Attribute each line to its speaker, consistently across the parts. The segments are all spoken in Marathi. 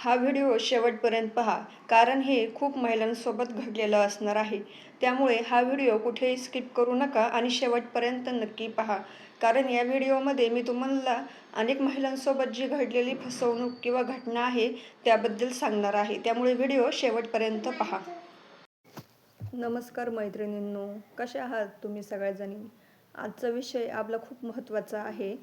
Speaker 1: हा व्हिडिओ शेवटपर्यंत पहा कारण हे खूप महिलांसोबत घडलेलं असणार आहे. त्यामुळे हा व्हिडिओ कुठेही स्किप करू नका आणि शेवटपर्यंत नक्की पहा. कारण या व्हिडिओमध्ये मी तुम्हाला अनेक महिलांसोबत जी घडलेली फसवणूक किंवा घटना आहे त्याबद्दल सांगणार आहे. त्यामुळे व्हिडिओ शेवटपर्यंत पहा. नमस्कार मैत्रिणींनो कशा आहात तुम्ही सगळ्याजणी? आजचा विषय आपला खूप महत्त्वाचा आहे.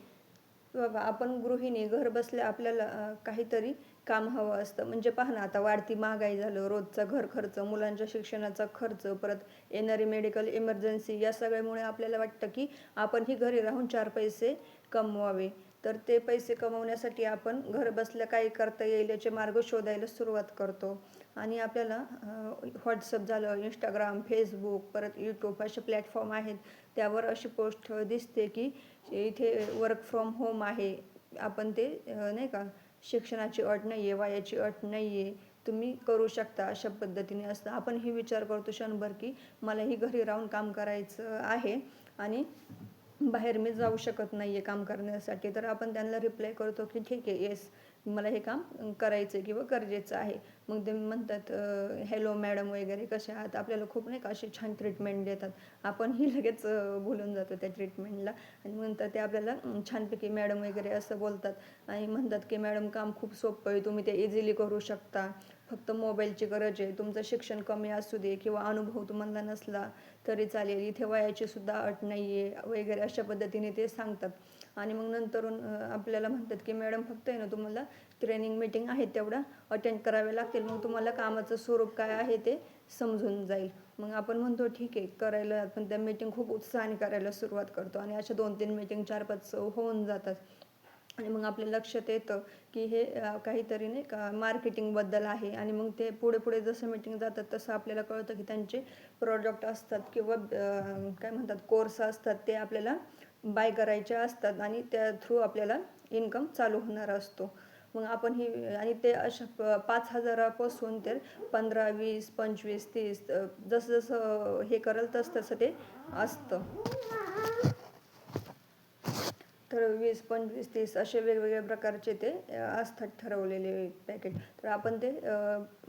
Speaker 1: बाबा आपण गृहिणी घर बसल्या आपल्याला काहीतरी काम हवं असतं. म्हणजे पहा ना आता वाढती महागाई झालं रोजचा घर खर्च मुलांच्या शिक्षणाचा खर्च परत येणारी मेडिकल इमर्जन्सी या सगळ्यामुळे आपल्याला वाटतं की आपण ही घरी राहून चार पैसे कमवावे. तर ते पैसे कमवण्यासाठी आपण घर बसल्या काही करता येईल याचे मार्ग शोधायला सुरुवात करतो. आणि आपल्याला व्हॉट्सअप झालं इंस्टाग्राम फेसबुक परत यूट्यूब असे प्लॅटफॉर्म आहेत. त्यावर अशी पोस्ट दिसते की इथे वर्क फ्रॉम होम आहे. आपण ते नाही का शिक्षणाची अट नाही आहे वयाची अट नाही आहे तुम्ही करू शकता अशा पद्धतीने. असतं आपण ही विचार करतो क्षणभर की मला ही घरी राहून काम करायचं आहे. आणि बाहेर मी जाऊ शकत नाही आहे काम करण्यासाठी. तर आपण त्यांना रिप्लाय करतो की ठीक आहे येस मला हे काम करायचं आहे किंवा गरजेचं आहे. मग ते म्हणतात हॅलो मॅडम वगैरे कसे आहात? आपल्याला खूप नाही का अशी छान ट्रीटमेंट देतात. आपण ही लगेच बोलून जातो त्या ट्रीटमेंटला आणि म्हणतात ते आपल्याला छानपैकी मॅडम वगैरे असं बोलतात. आणि म्हणतात की मॅडम काम खूप सोपं आहे. तुम्ही ते इझिली करू शकता. फक्त मोबाईलची गरज आहे. तुमचं शिक्षण कमी असू दे किंवा अनुभव तुम्हाला नसला तरी चालेल. इथे वयाची सुद्धा अट नाही आहे वगैरे अशा पद्धतीने ते सांगतात. आणि मग नंतरून आपल्याला म्हणतात की मॅडम फक्त आहे ना तुम्हाला ट्रेनिंग मीटिंग आहे तेवढा अटेंड करावे लागतील. मग तुम्हाला कामाचं स्वरूप काय आहे ते समजून जाईल. मग आपण म्हणतो ठीक आहे. करायला आपण त्या मीटिंग खूप उत्साहाने करायला सुरुवात करतो. आणि अशा दोन तीन मीटिंग चार पाच होऊन जातात. आणि मग आपल्या लक्षात येतं की हे काहीतरी नाही का मार्केटिंगबद्दल आहे. आणि मग ते पुढे पुढे जसं मीटिंग जातात तसं आपल्याला कळतं की त्यांचे प्रोडक्ट असतात किंवा काय म्हणतात कोर्स असतात ते आपल्याला बाय करायचे असतात आणि त्या थ्रू आपल्याला इन्कम चालू होणार असतो. मग आपण ही आणि ते अशा प- पाच हजारापासून ते पंधरा वीस पंचवीस तीस जसं जसं हे करल तसं तसं ते असतं. ठरव वीस पंचवीस तीस असे वेगवेगळ्या प्रकारचे ते असतात ठरवलेले पॅकेट तर आपण ते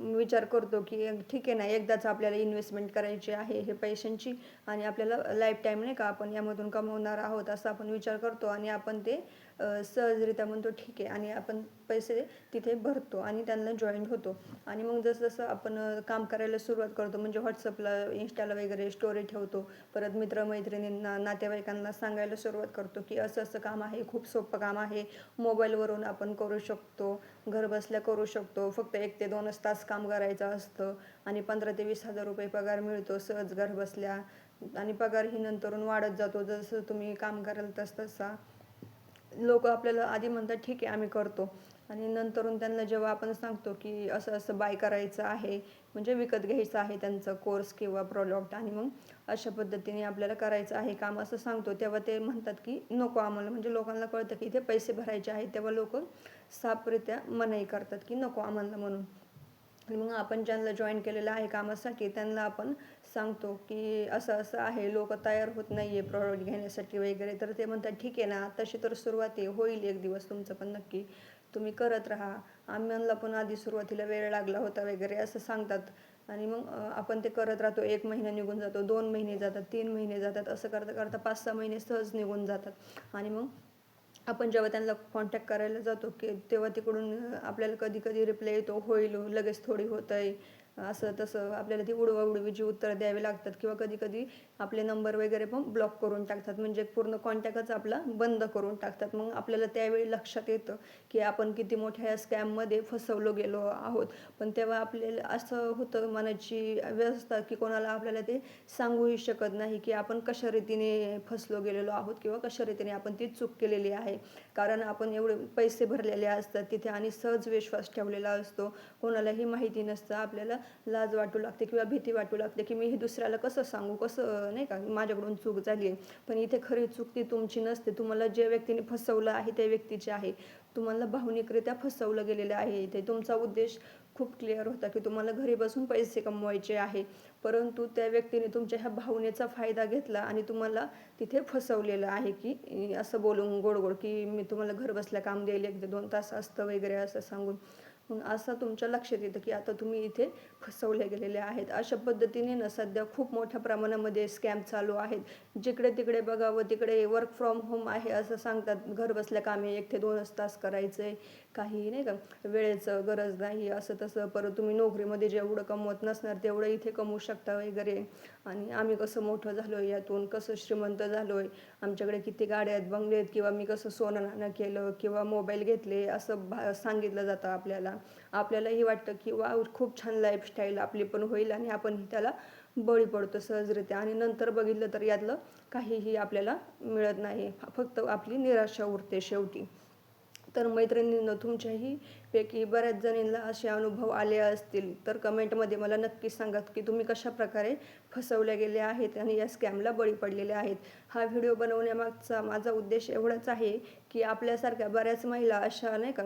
Speaker 1: विचार करतो की ठीक आहे ना एकदाच आपल्याला इन्व्हेस्टमेंट करायची आहे हे पैशांची आणि आपल्याला लाईफ टाईम नाही का आपण यामधून कमवणार आहोत असं आपण विचार करतो आणि आपण ते सहजरित्या म्हणतो ठीक आहे. आणि आपण पैसे तिथे भरतो आणि त्यांना जॉईन होतो. आणि मग जसं आपण काम करायला सुरुवात करतो म्हणजे व्हॉट्सअपला इन्स्टाला वगैरे स्टोरी ठेवतो परत मित्रमैत्रिणींना नातेवाईकांना सांगायला सुरुवात करतो की असं असं काम आहे खूप सोपं काम आहे मोबाईलवरून आपण करू शकतो घर बसल्या करू शकतो फक्त एक ते दोनच तास काम करायचं असतं आणि पंधरा ते वीस हजार रुपये पगार मिळतो सहज घर बसल्या. आणि पगार ही नंतरून वाढत जातो जसं तुम्ही काम कराल तस तसा. लोक आपल्याला आधी म्हणतात ठीक आहे आम्ही करतो. आणि नंतरून त्यांना जेव्हा आपण सांगतो की असं असं बाय करायचं आहे म्हणजे विकत घ्यायचं आहे त्यांचं कोर्स किंवा प्रॉडक्ट आणि मग अशा पद्धतीने आपल्याला करायचं आहे काम असं सांगतो तेव्हा ते म्हणतात की नको आम्हाला. म्हणजे लोकांना कळतं की इथे पैसे भरायचे आहेत तेव्हा लोक साफरित्या मनाई करतात की नको आम्हाला म्हणून. आणि मग आपण ज्यांना जॉईन केलेलं आहे कामासाठी त्यांना आपण सांगतो की असं असं आहे लोक तयार होत नाही आहे प्रॉडक्ट घेण्यासाठी वगैरे. तर ते म्हणतात ठीक आहे ना तशी तर सुरुवात आहे होईल एक दिवस तुमचं पण नक्की. तुम्ही करत राहा. आम्हाला पण आधी सुरुवातीला वेळ लागला होता वगैरे असं सांगतात. आणि मग आपण ते करत राहतो एक महिना निघून जातो दोन महिने जातात तीन महिने जातात असं करता करता पाच सहा महिने सहज निघून जातात. आणि मग आपण जेव्हा त्यांना कॉन्टॅक्ट करायला जातो की तेव्हा तिकडून आपल्याला कधी कधी रिप्लाय येतो होईल लगेच थोडी होत आहे असं तसं आपल्याला ती उडवा उडवीची उत्तरं द्यावी लागतात किंवा कधी कधी आपले नंबर वगैरे पण ब्लॉक करून टाकतात. म्हणजे पूर्ण कॉन्टॅक्टच आपला बंद करून टाकतात. मग आपल्याला त्यावेळी लक्षात येतं की आपण किती मोठ्या स्कॅममध्ये फसवलो गेलो आहोत. पण तेव्हा आपल्याला असं होतं मनाची व्यवस्था की कोणाला आपल्याला ते सांगूही शकत नाही की आपण कशा रीतीने फसलो गेलेलो आहोत किंवा कशा रीतीने आपण ती चूक केलेली आहे. कारण आपण एवढे पैसे भरलेले असतात तिथे आणि सहज विश्वास ठेवलेला असतो. कोणालाही माहिती नसतं. आपल्याला लाज वाटू लागते किंवा भीती वाटू लागते की मी हे दुसऱ्याला कसं सांगू कसं नाही का? माझ्याकडून चूक झाली आहे. पण इथे खरी चूक ती तुमची नसते. तुम्हाला जे व्यक्तीने फसवलं आहे त्या व्यक्तीचे आहे. तुम्हाला भावनिकरित्या फसवलं गेलेलं आहे इथे. तुमचा उद्देश खूप क्लिअर होता की तुम्हाला घरी बसून पैसे कमवायचे आहे. परंतु त्या व्यक्तीने तुमच्या ह्या भावनेचा फायदा घेतला आणि तुम्हाला तिथे फसवलेलं आहे की असं बोलून गोड गोड की मी तुम्हाला घर बसल्या काम देईल एक दोन तास असतं वगैरे असं सांगून. असं तुमच्या लक्षात येतं की आता तुम्ही इथे फसवल्या गेलेल्या आहेत. अशा पद्धतीने ना सध्या खूप मोठ्या प्रमाणामध्ये स्कॅम चालू आहेत. जिकडे तिकडे बघावं तिकडे वर्क फ्रॉम होम आहे असं सांगतात. घर बसल्या कामे एक ते दोनच तास करायचं आहे काही नाही का वेळेचं गरज नाही असं तसं. परत तुम्ही नोकरीमध्ये जेवढं कमवत नसणार तेवढं इथे कमवू शकता वगैरे. आणि आम्ही कसं मोठं झालो आहे यातून कसं श्रीमंत झालो आहे आमच्याकडे किती गाड्या आहेत बंगले आहेत किंवा मी कसं सोनं नाणं केलं किंवा मोबाईल घेतले असं भा सांगितलं जातं आपल्याला. आपल्यालाही वाटतं की वा खूप छान लाईफस्टाईल आपली पण होईल आणि आपण त्याला बळी पडतो सहजरित्या. आणि नंतर बघितलं तर यातलं काहीही आपल्याला मिळत नाही. फक्त आपली निराशा उरते शेवटी. तर मैत्रिणींनो तुमच्याही पैकी बऱ्याच जणींना असे अनुभव आले असतील. तर कमेंटमध्ये मला नक्की सांगा की तुम्ही कशा प्रकारे फसवल्या गेले आहेत आणि या स्कॅमला बळी पडलेले आहेत. हा व्हिडिओ बनवण्यामागचा माझा उद्देश एवढाच आहे की आपल्यासारख्या बऱ्याच महिला अशा नाही का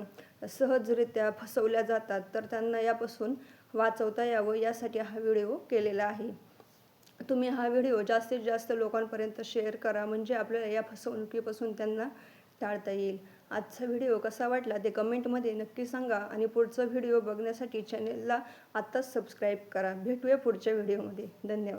Speaker 1: सहजरित्या फसवल्या जातात. तर त्यांना यापासून वाचवता यावं यासाठी हा व्हिडिओ केलेला आहे. तुम्ही हा व्हिडिओ जास्तीत जास्त लोकांपर्यंत शेअर करा. म्हणजे आपल्याला या फसवणुकीपासून त्यांना टाळता येईल. आजचा व्हिडिओ कसा वाटला ते कमेंटमध्ये नक्की सांगा आणि पुढचा व्हिडिओ बघण्यासाठी चॅनेलला आत्ताच सबस्क्राईब करा. भेटूया पुढच्या व्हिडिओमध्ये. धन्यवाद.